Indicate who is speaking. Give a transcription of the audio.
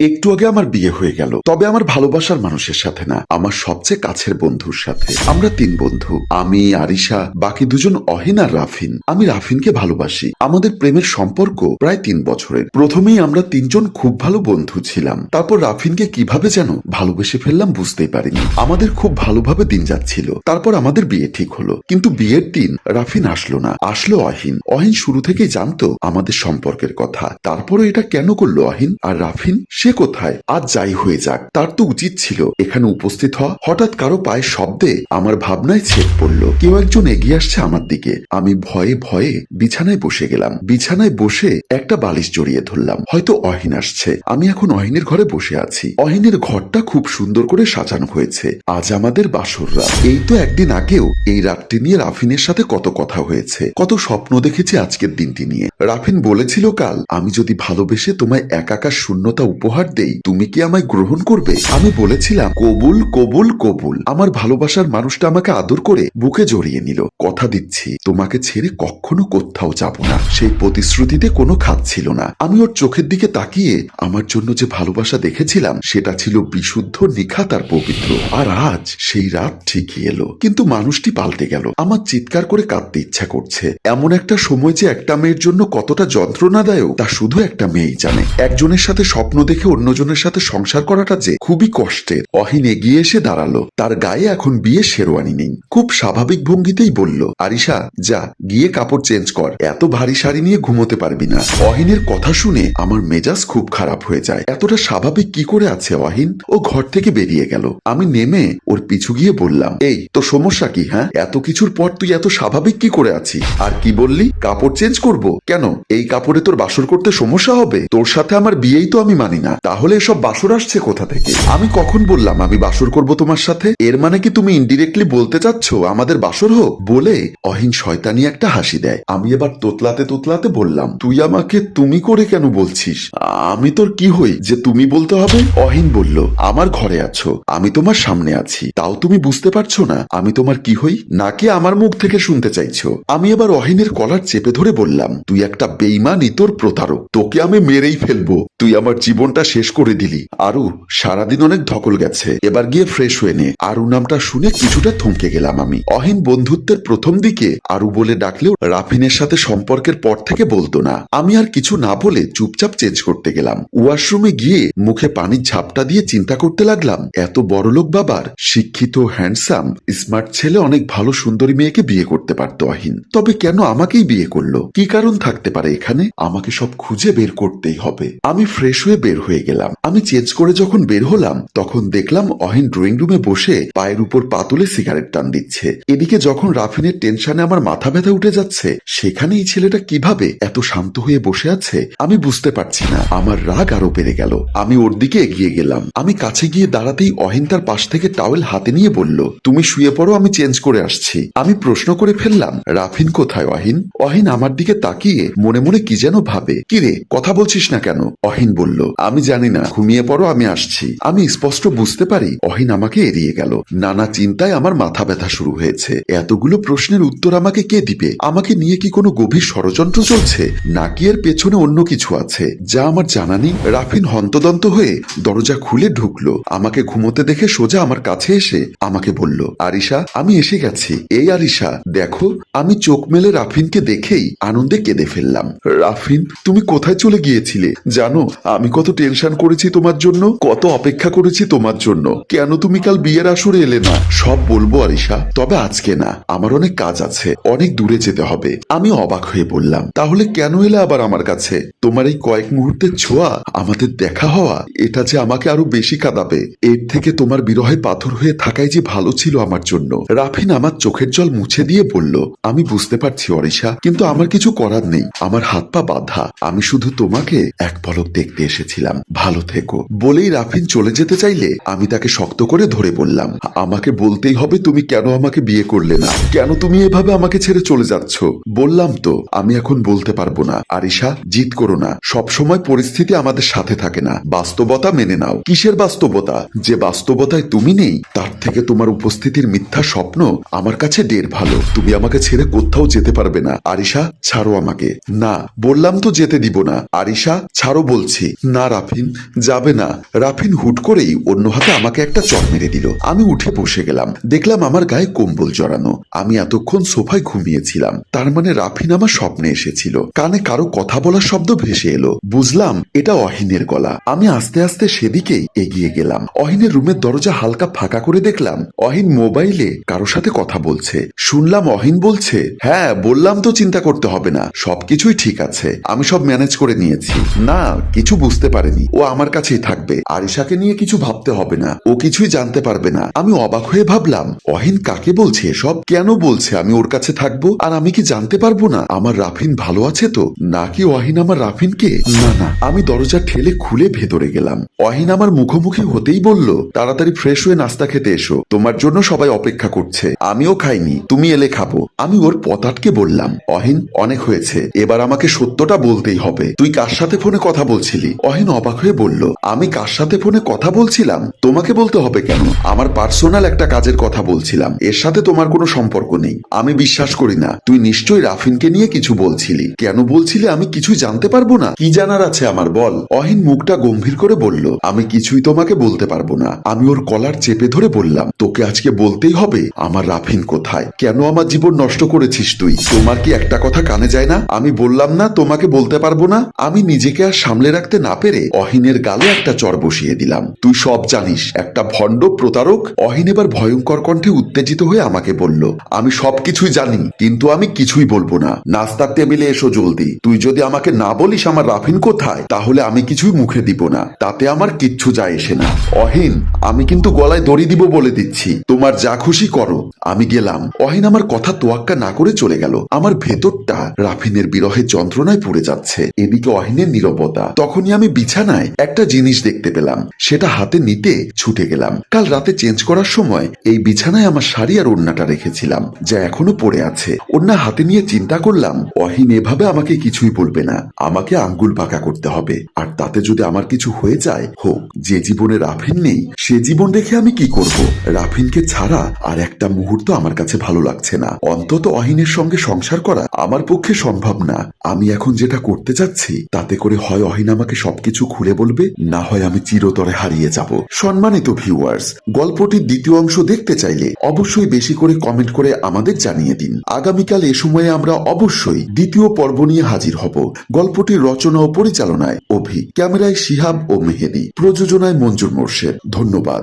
Speaker 1: একটু আগে আমার বিয়ে হয়ে গেল। তবে আমার ভালোবাসার মানুষের সাথে না, আমার সবচেয়ে কাছের বন্ধুর সাথে। আমরা তিন বন্ধু, আমি, আরিশা, বাকি দুজন অহিন আর রাফিন। আমি রাফিনকে ভালোবাসি। আমাদের প্রেমের সম্পর্ক প্রায় তিন বছরের। প্রথমেই আমরা তিনজন খুব ভালো বন্ধু ছিলাম। তারপর রাফিনকে কীভাবে যেন ভালোবেসে ফেললাম বুঝতেই পারিনি। আমাদের খুব ভালোভাবে দিন যাচ্ছিল। তারপর আমাদের বিয়ে ঠিক হলো। কিন্তু বিয়ের দিন রাফিন আসলো না। আসলো অহিন। অহিন শুরু থেকেই জানতো আমাদের সম্পর্কের কথা। তারপরে এটা কেন করল অহিন আর রাফিন? সে কোথায়, আজ যাই হয়ে যাক। তার তো উচিত ছিল এখানে উপস্থিত হওয়া। হঠাৎ কারও পায়ের শব্দে আমার ভাবনায় ছেদ পড়ল। কেউ একজন এগিয়ে আসছে আমার দিকে। আমি ভয়ে ভয়ে বিছানায় বসে গেলাম। বিছানায় বসে একটা বালিশ জড়িয়ে ধরলাম। হয়তো অহিন আসছে। আমি এখন অহিনের ঘরে বসে আছি। অহিনের ঘরটা খুব সুন্দর করে সাজানো হয়েছে। আজ আমাদের বাসর রাত। এই তো একদিন আগেও এই রাতটি নিয়ে রাফিনের সাথে কত কথা হয়েছে। কত স্বপ্ন দেখেছি আজকের দিনটি নিয়ে। রাফিন বলেছিল কাল, আমি যদি ভালোবেসে তোমায় একাকার শূন্যতা উপহার দেই। তুমি কি আমায় গ্রহণ করবে? আমি বলেছিলাম, কবুল কবুল কবুল। আমার ভালোবাসার মানুষটা আমাকে আদর করে বুকে জড়িয়ে নিল। কথা দিচ্ছি, তোমাকে ছেড়ে কখনো কোথাও যাব না। সেই প্রতিশ্রুতিতে কোনো খাত ছিল না। আমি ওর চোখের দিকে তাকিয়ে আমার জন্য যে ভালোবাসা দেখেছিলাম, সেটা ছিল বিশুদ্ধ নিখাত আর পবিত্র। আর আজ সেই রাত ঠিকই এলো। কিন্তু মানুষটি পাল্টে গেল। আমার চিৎকার করে কাঁদতে ইচ্ছা করছে। এমন একটা সময় যে একটা মেয়ের জন্য কতটা যন্ত্রণাদায়ক, তা শুধু একটা মেয়েই জানে। একজনের সাথে স্বপ্ন দেখে অন্যজনের সাথে সংসার করাটা যে খুবই কষ্টের। অহিন এগিয়ে এসে দাঁড়াল। তার গায়ে এখন বিয়ে শেরওয়ানি নেই। খুব স্বাভাবিক ভঙ্গিতেই বলল, আরিশা, যা, গিয়ে কাপড় চেঞ্জ কর। এত ভারী শাড়ি নিয়ে ঘুমোতে পারবি না। অহিনের কথা শুনে আমার মেজাজ খুব খারাপ হয়ে যায়। এতটা স্বাভাবিক কি করে আছে অহিন? ও ঘর থেকে বেরিয়ে গেল। আমি নেমে ওর পিছু গিয়ে বললাম, এই তো সমস্যা কি হ্যাঁ? এত কিছুর পর তুই এত স্বাভাবিক কি করে আছিস আর কি বললি? কাপড় চেঞ্জ করব? কেন? এই কাপড়ে তোর বাসর করতে সমস্যা হবে? তোর সাথে আমার বিয়েই তো আমি মানি না। তাহলে এসব বাসর আসছে কোথা থেকে? আমি কখন বললাম আমি বাসর করব তোমার সাথে? এর মানে কি তুমি ইনডিরেক্টলি বলতে চাচ্ছ, আমাদের বাসর হোক? বলে অহিন শয়তানি একটা হাসি দেয়। আমি এবার তোতলাতে তোতলাতে বললাম, তুই আমাকে তুমি করে কেন বলছিস? আমি তোর কি হই যে তুমি বলতে হবে? অহিন বলল, আমার ঘরে আছো, আমি তোমার সামনে আছি। তাও তুমি বুঝতে পারছ না আমি তোমার কি হই? নাকি আমার মুখ থেকে শুনতে চাইছো? আমি এবার অহিনের কলার চেপে ধরে বললাম, তুই একটা বেইমান তোর প্রতারক। তোকে আমি মেরেই ফেলব। তুই আমার জীবনটা শেষ করে দিলি। আরু, সারাদিন অনেক ধকল গেছে। এবার গিয়ে ফ্রেশ হয়ে নে। আরু নামটা শুনে কিছুটা থমকে গেলাম আমি। অহিন বন্ধুত্বের প্রথম দিকে আরু বলে ডাকলেও রাফিনের সাথে সম্পর্কের পর থেকে বলতো না। আমি আর কিছু না বলে চুপচাপ চেঞ্জ করতে গেলাম। ওয়াশরুমে গিয়ে মুখে পানির ঝাপটা দিয়ে চিন্তা করতে লাগলাম, এত বড়লোক বাবার শিক্ষিত হ্যান্ডসাম স্মার্ট ছেলে অনেক ভালো সুন্দরী মেয়েকে বিয়ে করতে পারতো অহিন। তবে কেন আমাকেই বিয়ে করল? কি কারণ থাকতে পারে এখানে? আমাকে সব খুঁজে বের করতেই হবে। আমি ফ্রেশ হয়ে বের হয়ে গেলাম। আমি চেঞ্জ করে যখন বের হলাম, তখন দেখলাম অহিন ড্রয়িং রুমে বসে পায়ের উপর পাতুলে সিগারেট টান দিচ্ছে। এদিকে যখন রাফিনের টেনশনে আমার মাথা ব্যথা উঠে যাচ্ছে, সেখানে এই ছেলেটা কীভাবে এত শান্ত হয়ে বসে আছে, আমি বুঝতে পারছি না। আমার রাগ আরও বেড়ে গেল। আমি ওর দিকে এগিয়ে গেলাম। আমি কাছে গিয়ে দাঁড়াতেই অহিন তার পাশ থেকে টাওয়েল হাতে নিয়ে বলল, তুমি শুয়ে পড়ো, আমি চেঞ্জ করে আসছি। আমি প্রশ্ন করে ফেললাম, রাফিন কোথায় অহিন? অহিন আমার দিকে তাকিয়ে মনে মনে কি যেন ভাবে। কিরে কথা বলছিস না কেন? অহিন বলল, আমি জানি না। ঘুমিয়ে পড়ো, আমি আসছি। আমি স্পষ্ট বুঝতে পারি, অহিন আমাকে এড়িয়ে গেল। নানা চিন্তায় আমার মাথা ব্যথা শুরু হয়েছে। এতগুলো প্রশ্নের উত্তর আমাকে কে দিবে? আমাকে নিয়ে কি কোনো গভীর ষড়যন্ত্র চলছে? নাকি এর পেছনে অন্য কিছু আছে? যা আমার জানা নেই। রাফিন হন্তদন্ত হয়ে দরজা খুলে ঢুকলো। আমাকে ঘুমোতে দেখে সোজা আমার কাছে এসে আমাকে বলল, আরিশা, আমি এসে গেছি। এই আরিশা, দেখো, আমি চোখ মেলে রাফিনকে দেখেই আনন্দে কেঁদে ফেললাম। রাফিন, তুমি কোথায় চলে গিয়েছিলে? জানো, আমি কত টেনশন করেছি তোমার জন্য? কত অপেক্ষা করেছি তোমার জন্য? কেন তুমি কাল বিয়ের আসরে এলে না? সব বলব আরিশা তবে আজকে না। আমার অনেক কাজ আছে, অনেক দূরে যেতে হবে। আমি অবাক হয়ে বললাম, তাহলে কেন এলে আবার আমার কাছে? তোমার এই কয়েক মুহূর্তের ছোঁয়া, আমাদের দেখা হওয়া, এটা যে আমাকে আরও বেশি কাঁদাবে। এর থেকে তোমার বিরহে পাথর হয়ে থাকাই যে ভালো ছিল আমার জন্য। রাফিন আমার চোখের জল মুছে দিয়ে বলল, আমি বুঝতে পারছি অরিশা, কিন্তু আমার কিছু করার নেই। আমার হাত পা বাধা। আমি শুধু তোমাকে এক পলক দেখতে এসেছিলাম। ভালো থেকো। বলেই রাফিন চলে যেতে চাইলে আমি তাকে শক্ত করে ধরে বললাম, আমাকে বলতেই হবে তুমি কেন আমাকে বিয়ে করলে না? কেন তুমি এভাবে আমাকে ছেড়ে চলে যাচ্ছ? বললাম তো, আমি এখন বলতে পারব না। আরিশা জিত করো না। সব সময় পরিস্থিতি আমাদের সাথে থাকে না। বাস্তবতা মেনে নাও। কিসের বাস্তবতা? যে বাস্তবতায় তুমি নেই, তার থেকে তোমার উপস্থিতির মিথ্যা স্বপ্ন আমার কাছে ঢের ভালো। তুমি আমাকে ছেড়ে কোথাও যেতে পারবে না। আরিশা ছাড়ো আমাকে। না, বললাম তো যেতে দিব না। আরিশা ছাড়ো বলছি। না রাফি রাফিন যাবে না। রাফিন হুট করেই অন্য হাতে আমাকে একটা চর মেরে দিল। আমি উঠে বসে গেলাম। দেখলাম আমার গায়ে কম্বল জড়ানো। আমি এতক্ষণ সোফায় ঘুমিয়েছিলাম। তার মানে রাফিন আমার স্বপ্নে এসেছিল। কানে কারও কথা বলার শব্দ ভেসে এলো। বুঝলাম, এটা অহিনের গলা। আমি আস্তে আস্তে সেদিকেই এগিয়ে গেলাম। অহিনের রুমের দরজা হালকা ফাঁকা করে দেখলাম। অহিন মোবাইলে কারও সাথে কথা বলছে। শুনলাম অহিন বলছে হ্যাঁ বললাম তো চিন্তা করতে হবে না। সবকিছুই ঠিক আছে। আমি সব ম্যানেজ করে নিয়েছি। না, কিছু বুঝতে পারেনি ও আমার কাছেই থাকবে। আরিশাকে নিয়ে কিছু ভাবতে হবে না। ও কিছুই জানতে পারবে না। আমি অবাক হয়ে ভাবলাম, অহিন কাকে বলছে এসব? কেন বলছে আমি ওর কাছে থাকব? আর আমি কি জানতে পারব না? আমার রাফিন ভালো আছে তো? নাকি অহিন আমার রাফিনকে? না না। আমি দরজা ঠেলে খুলে ভেতরে গেলাম। অহিন আমার মুখোমুখি হতেই বলল, তাড়াতাড়ি ফ্রেশ হয়ে নাস্তা খেতে এসো। তোমার জন্য সবাই অপেক্ষা করছে। আমিও খাইনি। তুমি এলে খাব। আমি ওর পতাটকে বললাম, অহিন, অনেক হয়েছে। এবার আমাকে সত্যটা বলতেই হবে। তুই কার সাথে ফোনে কথা বলছিলি? অহিন অবাক হয়ে বলল, আমি কার সাথে ফোনে কথা বলছিলাম? তোমাকে বলতে হবে কেন? আমার পার্সোনাল একটা কাজের কথা বলছিলাম। এর সাথে তোমার কোনো সম্পর্ক নেই। আমি বিশ্বাস করি না। তুই নিশ্চয়ই রাফিনকে নিয়ে কিছু বলছিলি। কেন বলছিলি আমি কিছুই জানতে পারব না? কি জানার আছে আমার বল? অহিন মুখটা গম্ভীর করে বলল, আমি কিছুই তোমাকে বলতে পারব না। আমি ওর কলার চেপে ধরে বললাম, তোকে আজকে বলতেই হবে আমার রাফিন কোথায়? কেন আমার জীবন নষ্ট করেছিস তুই? তোমার কি একটা কথা কানে যায় না? আমি বললাম না তোমাকে বলতে পারব না? আমি নিজেকে আর সামলে রাখতে না পেরে অহিনের গালে একটা চর বসিয়ে দিলাম। তুই সব জানিস, একটা ভণ্ড প্রতারক অহিন এবার ভয়ঙ্কর কণ্ঠে উত্তেজিত হয়ে আমাকে বলল, আমি সবকিছুই জানি, কিন্তু আমি কিছুই বলব না। নাস্তার টেবিলে এসো জলদি। তুই যদি আমাকে না বলিস আমার রাফিন কোথায়, তাহলে আমি কিছুই মুখে দিব না। তাতে আমার কিচ্ছু যায় এসে না। অহিন, আমি কিন্তু গলায় দড়ি দিব বলে দিচ্ছি। তোমার যা খুশি করো। আমি গেলাম। অহিন আমার কথা তোয়াক্কা না করে চলে গেল। আমার ভেতরটা রাফিনের বিরহের যন্ত্রণায় পড়ে যাচ্ছে। এদিকে অহিনের নীরবতা। তখনই আমি বিছানায় একটা জিনিস দেখতে পেলাম। সেটা হাতে নিতে ছুটে গেলাম। কাল রাতে চেঞ্জ করার সময় এই বিছানায় আমার শাড়ি আর ওড়নাটা রেখেছিলাম, যা এখনও পড়ে আছে। ওড়না হাতে নিয়ে চিন্তা করলাম, অহিন এভাবে আমাকে কিছুই বলবে না। আমাকে আঙ্গুল বাঁকা করতে হবে। আর তাতে যদি আমার কিছু হয়ে যায়, হোক, যে জীবনে রাফিন নেই, সে জীবন রেখে আমি কি করব? রাফিনকে ছাড়া আর একটা মুহূর্ত আমার কাছে ভালো লাগছে না। অন্তত অহিনের সঙ্গে সংসার করা আমার পক্ষে সম্ভব না। আমি এখন যেটা করতে যাচ্ছি তাতে করে হয় অহিন আমাকে সবকিছু খুলে বলবে, না হয় আমি চিরতরে হারিয়ে যাব। সম্মানিত ভিউয়ার্স গল্পটির দ্বিতীয় অংশ দেখতে চাইলে অবশ্যই বেশি করে কমেন্ট করে আমাদের জানিয়ে দিন। আগামীকাল এ সময়ে আমরা অবশ্যই দ্বিতীয় পর্ব নিয়ে হাজির হব। গল্পটির রচনা ও পরিচালনায় অভি, ক্যামেরায় শিহাব ও মেহেদি, প্রযোজনায় মঞ্জুর মোর্শেদ। ধন্যবাদ।